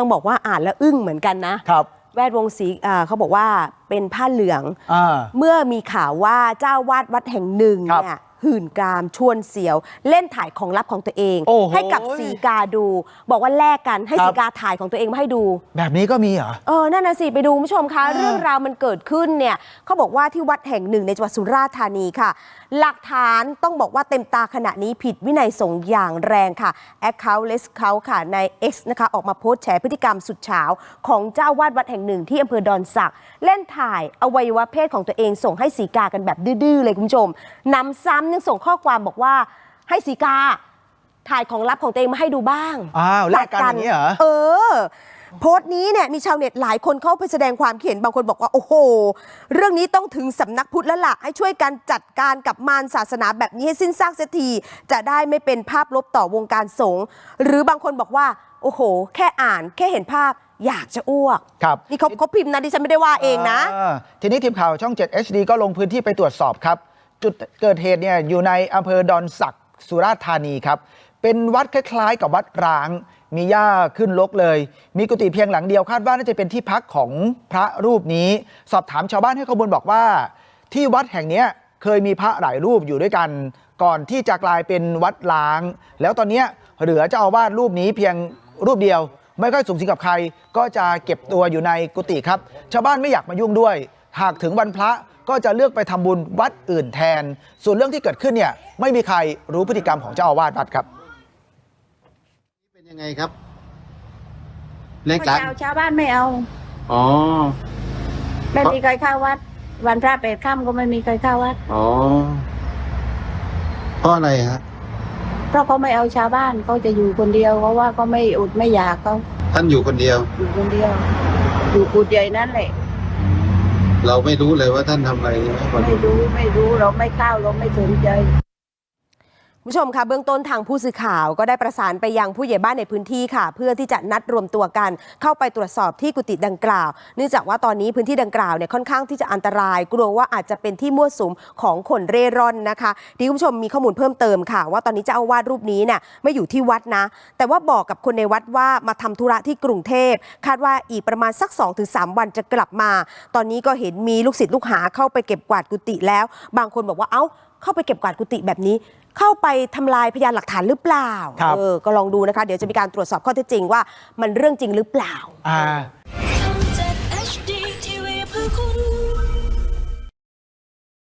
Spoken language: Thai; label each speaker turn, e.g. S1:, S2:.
S1: ต้องบอกว่าอ่านแล้วอึ้งเหมือนกันนะ
S2: ครับ
S1: แวดวงสีอ่าเขาบอกว่าเป็นผ้าเหลือง
S2: อ่า
S1: เมื่อมีข่าวว่าเจ้าวาดวัดแห่งหนึ่ง
S2: ครับ
S1: เนี่ย หื่นกาม ชวนเสียว เล่นถ่ายของลับของตัวเอง
S2: โอ้โห
S1: ให้กับสีกาดู บอกว่าแลกกันให้
S2: ครับ
S1: สีกาถ่ายของตัวเองมาให้ดู
S2: แบบนี้ก็มีเหรอ
S1: เออ นั่นนะสิ ไปดูคุณผู้ชมคะ
S2: อ่า
S1: เรื่องราวมันเกิดขึ้นเนี่ยเขาบอกว่าที่วัดแห่งหนึ่งในจังหวัดสุราษฎร์ธานีค่ะ หลักฐานต้องบอกว่าเต็มตาขณะนี้ผิดวินัยสงฆ์อย่างแรงค่ะ Account l e s เขาค่ะ ใน X นะคะ ออกมาโพสต์แฉพฤติกรรมสุดเฉาของเจ้าวาดวัดแห่งหนึ่งที่อำเภอดอนสัก เล่นถ่ายอวัยวะเพศของตัวเองส่งให้สีกากันแบบดื้อๆเลยคุณผู้ชมนำซ้ำยังส่งข้อความบอกว่า ให้สีกา ถ่ายของลับของตัวเองมาให้ดูบ้าง
S2: อ้าวแลกกันอย่างนี้เหรอ
S1: เออ โพสต์นี้เนี่ยมีชาวเน็ตหลายคนเข้าไปแสดงความเห็นบางคนบอกว่าโอ้โห เรื่องนี้ต้องถึงสำนักพุทธแล้วล่ะให้ช่วยกันจัดการกับมารศาสนาแบบนี้ให้สิ้นซากเสียทีจะได้ไม่เป็นภาพลบต่อวงการสงฆ์หรือบางคนบอกว่า โอ้โห แค่อ่านแค่เห็นภาพอยากจะอ้วก
S2: ครับ
S1: นี่เขาเขาพิมพ์นะดิฉันไม่ได้ว่าเองนะา
S2: ทีนี้ทีมข่าวช่อง 7 HD ก็ลงพื้นที่ไปตรวจสอบครับ จุดเกิดเหตุเนี่ยอยู่ในอำเภอดอนสักสุราษฎร์ธานีครับ เป็นวัดคล้ายๆ กับวัดร้าง มีหญ้าขึ้นลกเลย มีกุฏิเพียงหลังเดียวคาดว่าน่าจะเป็นที่พักของพระรูปนี้ สอบถามชาวบ้านให้ข้อมูลบอกว่า ที่วัดแห่งนี้เคยมีพระหลายรูปอยู่ด้วยกัน ก่อนที่จะกลายเป็นวัดล้าง แล้วตอนนี้เหลือเจ้าอาวาสรูปนี้เพียงรูปเดียว ไม่ค่อยสูงสิงกับใคร ก็จะเก็บตัวอยู่ในกุฏิครับ ชาวบ้านไม่อยากมายุ่งด้วย หากถึงวันพระ ก็จะเลือกไปทำบุญวัดอื่นแทน ส่วนเรื่องที่เกิดขึ้นเนี่ยไม่มีใครรู้พฤติกรรมของเจ้าอาวาสวัดครับ
S3: เป็นยังไงครับเลี้ยงตัก
S4: เช้าชาวบ้านไม่เอา
S3: อ๋อ
S4: ไม่มีใครเข้าวัด วันพระแปดค่ำก็ไม่มีใครเข้าวัด
S3: อ๋อเพราะอะไรฮะ
S4: เพราะเขาไม่เอาชาวบ้านเขาจะอยู่คนเดียวเพราะว่าเขาไม่อุดไม่อยากเขา
S3: ท่านอยู่คนเดียว
S4: อยู่คนเดียว อยู่กุดใหญ่นั่นแหละ
S3: เราไม่รู้เลยว่าท่านทำอะไรใช่ไหม
S4: ไม่รู้ไม่รู้เราไม่เข้าเราไม่สนใจ
S1: ผู้ชมคะเบื้องต้นทางผู้สื่อข่าวก็ได้ประสานไปยังผู้ใหญ่บ้านในพื้นที่ค่ะ เพื่อที่จะนัดรวมตัวกัน เข้าไปตรวจสอบที่กุฏิดังกล่าว เนื่องจากว่าตอนนี้พื้นที่ดังกล่าวเนี่ยค่อนข้างที่จะอันตราย กลัวว่าอาจจะเป็นที่มั่วสุมของคนเร่ร่อนนะคะที่คุณผู้ชมมีข้อมูลเพิ่มเติมค่ะ ว่าตอนนี้เจ้าอาวาสรูปนี้เนี่ยไม่อยู่ที่วัดนะ แต่ว่าบอกกับคนในวัดว่ามาทำธุระที่กรุงเทพคาดว่าอีกประมาณสัก 2-3 วันจะกลับมา ตอนนี้ก็เห็นมีลูกศิษย์ลูกหาเข้าไปเก็บกวาดกุฏิแล้ว บางคนบอกว่าเอ้าเข้าไปเก็บกวาดกุฏิแบบนี้ เข้าไปทำลายพยานหลักฐานหรือเปล่า
S2: ครับ
S1: เออ ก็ลองดูนะคะ เดี๋ยวจะมีการตรวจสอบข้อเท็จจริงว่ามันเรื่องจริงหรือเปล่า
S2: อ่า